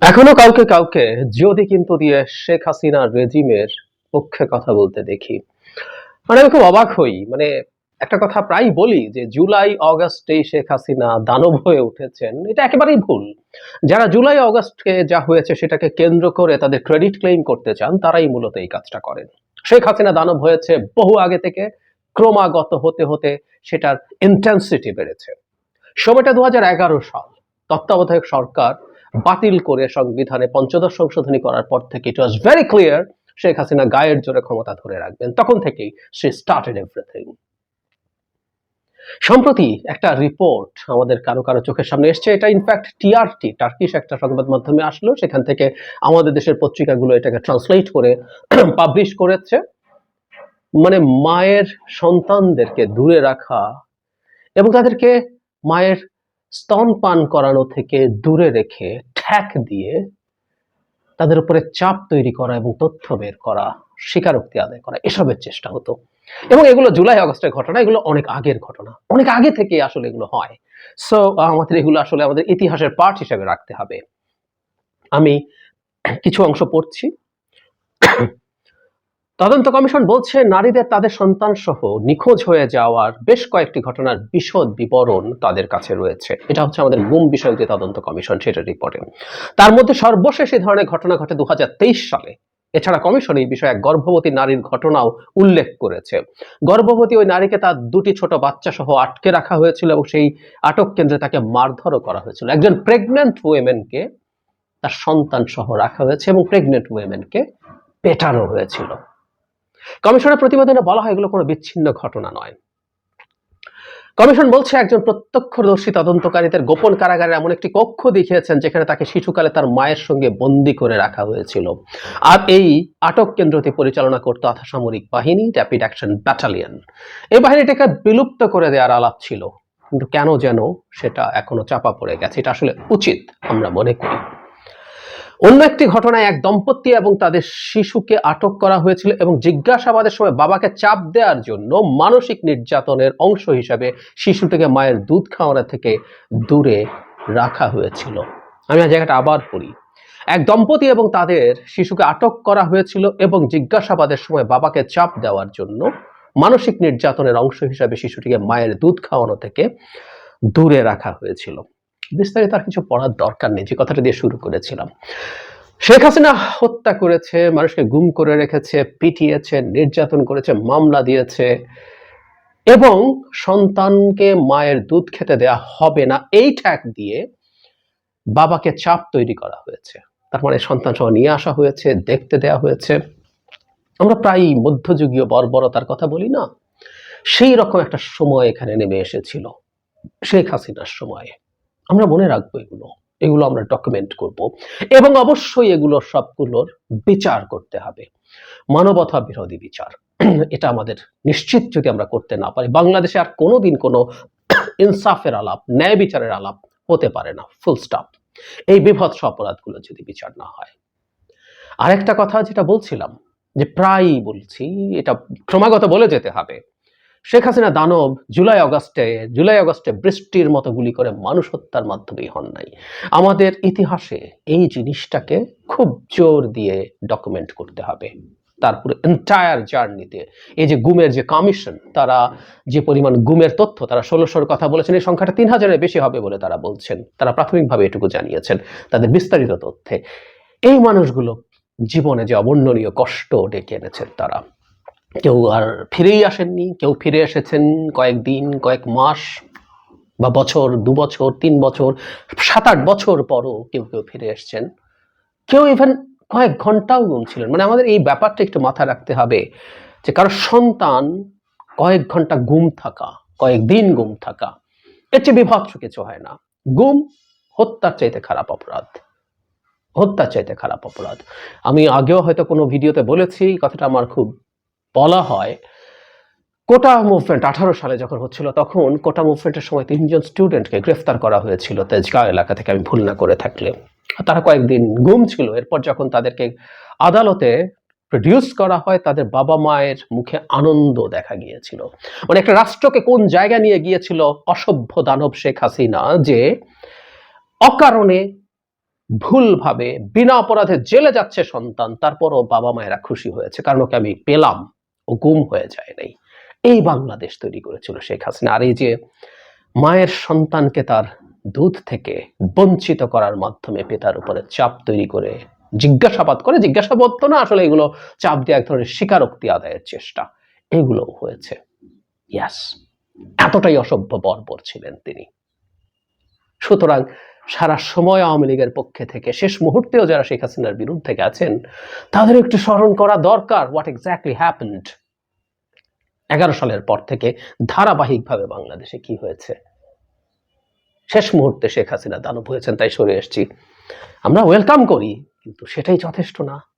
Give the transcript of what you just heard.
এখনও কাউকে কাউকে যদি কিন্তু দিয়ে শেখ হাসিনা রেজিমের পক্ষে কথা বলতে দেখি। মানে আমি খুব অবাক হই। মানে একটা কথা প্রায় বলি যে, জুলাই অগাস্টে শেখ হাসিনা দানব হয়ে উঠেছেন। এটা একেবারেই ভুল। যারা জুলাই অগাস্টে যা হয়েছে সেটাকে কেন্দ্র করে তাদের ক্রেডিট ক্লেম করতে চান, তারাই মূলত এই কাজটা করেন। শেখ হাসিনা দানব হয়েছে বহু আগে থেকে। ক্রমাগত হতে হতে সেটার ইন্টেন্সিটি বেড়েছে। সময়টা দু হাজার এগারো সাল। তত্ত্বাবধায়ক সরকার বাতিল করে সংবিধানে পঞ্চদশ সংশোধনী করার পর থেকে it was very clear Sheikh Hasina গায়ের জোরে ক্ষমতা ধরে রাখবেন। তখন থেকেই সে স্টার্টেড এভরিথিং সম্প্রতি একটা রিপোর্ট আমাদের কারও কারও চোখের সামনে এসছে। এটা ইনফ্যাক্ট টিআরটি টার্কিশ একটা সংবাদ মাধ্যমে আসলো। সেখান থেকে আমাদের দেশের পত্রিকাগুলো এটাকে ট্রান্সলেট করে পাবলিশ করেছে। মানে মায়ের সন্তানদেরকে দূরে রাখা এবং তাদেরকে মায়ের স্তনপান করানো থেকে দূরে রেখে ঠ্যাক দিয়ে তাদের উপরে চাপ তৈরি করা এবং তথ্য বের করা, স্বীকারোক্তি আদায় করা, এসবের চেষ্টা হতো। এবং এগুলো জুলাই আগস্টের ঘটনা, এগুলো অনেক আগের ঘটনা। অনেক আগে থেকে আসলে এগুলো হয়। সো আমাদের এগুলো আসলে আমাদের ইতিহাসের পার্ট হিসেবে রাখতে হবে। আমি কিছু অংশ পড়ছি। তদন্ত কমিশন বলছে, নারীদের তাদের সন্তান সহ নিখোঁজ হয়ে যাওয়ার বেশ কয়েকটি ঘটনার বিশদ বিবরণ তাদের কাছে রয়েছে। এটা হচ্ছে আমাদের গুম বিষয়ক যে তদন্ত কমিশন সেটার রিপোর্টে তার মধ্যে সর্বশেষ এই ধরনের ঘটনা ঘটে দু সালে। এছাড়া কমিশন এই বিষয়ে গর্ভবতী নারীর ঘটনাও উল্লেখ করেছে। গর্ভবতী ওই নারীকে তার দুটি ছোট বাচ্চা সহ আটকে রাখা হয়েছিল এবং সেই আটক কেন্দ্রে তাকে মারধরও করা হয়েছিল। একজন প্রেগনেন্ট ওয়েমেনকে তার সন্তান সহ রাখা হয়েছে এবং প্রেগনেন্ট ওয়েমেনকে পেটানো হয়েছিল। কমিশনের প্রতিবেদনে বলা হয় এগুলো কোনো বিচ্ছিন্ন ঘটনা নয়। কমিশন বলছে একজন প্রত্যক্ষদর্শী তদন্তকারীদের গোপন কারাগারে এমন একটি কক্ষ দেখিয়েছেন যেখানে তাকে শিশুকালে তার মায়ের সঙ্গে বন্দি করে রাখা হয়েছিল। আর এই আটক কেন্দ্রটি পরিচালনা করত আধাসামরিক বাহিনী র্যাপিড অ্যাকশন ব্যাটালিয়ন এই বাহিনীটাকে বিলুপ্ত করে দেওয়ার আলাপ ছিল। কিন্তু কেন যেন সেটা এখনও চাপা পড়ে গেছে, এটা আসলে উচিত আমরা মনে করি। অন্য একটি ঘটনায় এক দম্পতি এবং তাদের শিশুকে আটক করা হয়েছিল এবং জিজ্ঞাসাবাদের সময় বাবাকে চাপ দেওয়ার জন্য মানসিক নির্যাতনের অংশ হিসাবে শিশুটিকে মায়ের দুধ খাওয়ানো থেকে দূরে রাখা হয়েছিল। আমি জায়গাটা আবার পড়ি। এক দম্পতি এবং তাদের শিশুকে আটক করা হয়েছিল এবং জিজ্ঞাসাবাদের সময় বাবাকে চাপ দেওয়ার জন্য মানসিক নির্যাতনের অংশ হিসাবে শিশুটিকে মায়ের দুধ খাওয়ানো থেকে দূরে রাখা হয়েছিল। বিস্তারিত আর কিছু পড়ার দরকার নেই, যে কথাটা দিয়ে শুরু করেছিলাম। শেখ হাসিনা হত্যা করেছে, মানুষকে গুম করে রেখেছে, পিটিয়েছে, নির্যাতন করেছে, মামলা দিয়েছে এবং সন্তানকে মায়ের দুধ খেতে দেয়া হবে না, এই ঠ্যাক দিয়ে বাবাকে চাপ তৈরি করা হয়েছে। তার মানে সন্তান সহ নিয়ে আসা হয়েছে, দেখতে দেয়া হয়েছে। আমরা প্রায়ই মধ্যযুগীয় বর্বরতার কথা বলি না? সেই রকম একটা সময় এখানে নেমে এসেছিল, শেখ হাসিনার সময়ে। আমরা মনে রাখব এগুলো এগুলো আমরা ডকুমেন্ট করব। এবং অবশ্যই এগুলো সবগুলোর বিচার করতে হবে। মানবতা বিরোধী বিচার। এটা আমাদের নিশ্চিত যদি আমরা করতে না পারি, বাংলাদেশে আর কোনোদিন কোনো ইনসাফের আলাপ, ন্যায় বিচারের আলাপ হতে পারে না। ফুল স্টপ এই বিভৎস অপরাধগুলো যদি বিচার না হয়। আরেকটা কথা যেটা বলছিলাম, যে প্রায়ই বলছি, এটা ক্রমাগত বলে যেতে হবে। শেখ হাসিনা দানব জুলাই অগস্টে জুলাই অগস্টে বৃষ্টির মতো গুলি করে মানুষ হত্যার মাধ্যমেই হন নাই। আমাদের ইতিহাসে এই জিনিসটাকে খুব জোর দিয়ে ডকুমেন্ট করতে হবে। তারপরে এন্টায়ার জার্নিতে এই যে গুমের যে কমিশন তারা যে পরিমাণ গুমের তথ্য, তারা ষোলোশোর কথা বলেছেন, এই সংখ্যাটা তিন হাজারের বেশি হবে বলে তারা বলছেন। তারা প্রাথমিকভাবে এটুকু জানিয়েছেন তাদের বিস্তারিত তথ্যে। এই মানুষগুলো জীবনে যে অবর্ণনীয় কষ্ট ডেকে এনেছেন তারা। কেউ আর ফিরেই আসেননি, কেউ ফিরে এসেছেন কয়েকদিন কয়েক মাস বা বছর, দু বছর, তিন বছর, সাত আট বছর পরও কেউ কেউ ফিরে এসেছেন। কেউ ইভেন কয়েক ঘন্টাও গুমছিলেন মানে আমাদের এই ব্যাপারটা একটু মাথায় রাখতে হবে যে কারও সন্তান কয়েক ঘণ্টা গুম থাকা, কয়েক দিন গুম থাকা, এর চেয়ে বিভৎস কিছু হয় না। গুম, হত্যার চাইতে খারাপ অপরাধ। হত্যার চাইতে খারাপ অপরাধ। আমি আগেও হয়তো কোনো ভিডিওতে বলেছি, কথাটা আমার খুব বলা হয়, কোটা মুভমেন্ট আঠারো সালে যখন হচ্ছিল তখন কোটা মুভমেন্টের সময় তিনজন স্টুডেন্টকে গ্রেফতার করা হয়েছিল তেজগাঁও এলাকা থেকে, আমি ভুল না করে থাকলে। তারা কয়েকদিন গুম ছিল, এরপর যখন তাদেরকে আদালতে প্রডিউস করা হয়, তাদের বাবা মায়ের মুখে আনন্দ দেখা গিয়েছিল। মানে একটা রাষ্ট্রকে কোন জায়গা নিয়ে গিয়েছিল অসভ্য দানব শেখ হাসিনা যে অকারণে ভুলভাবে, বিনা অপরাধে জেলে যাচ্ছে সন্তান, তারপরও বাবা মায়েরা খুশি হয়েছে। কারণ ওকে আমি পেলাম। গুম হয়ে যায় নাই। এই বাংলাদেশ তৈরি করেছিল শেখ হাসিনা। আর এই যে মায়ের সন্তানকে তার দুধ থেকে বঞ্চিত করার মাধ্যমে পিতার উপরে চাপ তৈরি করে জিজ্ঞাসাবাদ করে, জিজ্ঞাসাবাদ তো না, আসলে এগুলো চাপ দিয়ে এক ধরনের স্বীকারোক্তি আদায়ের চেষ্টা। এগুলো হয়েছে। ইয়াস এতটাই অসভ্য বর্বর ছিলেন তিনি। সুতরাং সারা সময় আওয়ামী লীগের পক্ষে থেকে, শেষ মুহূর্তেও যারা শেখ হাসিনার বিরুদ্ধে গেছেন তাদের একটু স্মরণ করা দরকার হোয়াট এক্স্যাক্টলি হ্যাপেন্ড এগারো সালের পর থেকে ধারাবাহিকভাবে বাংলাদেশে কি হয়েছে। শেষ মুহূর্তে শেখ হাসিনা দানব হয়েছেন, তাই সরে এসছি। আমরা ওয়েলকাম করি, কিন্তু সেটাই যথেষ্ট না।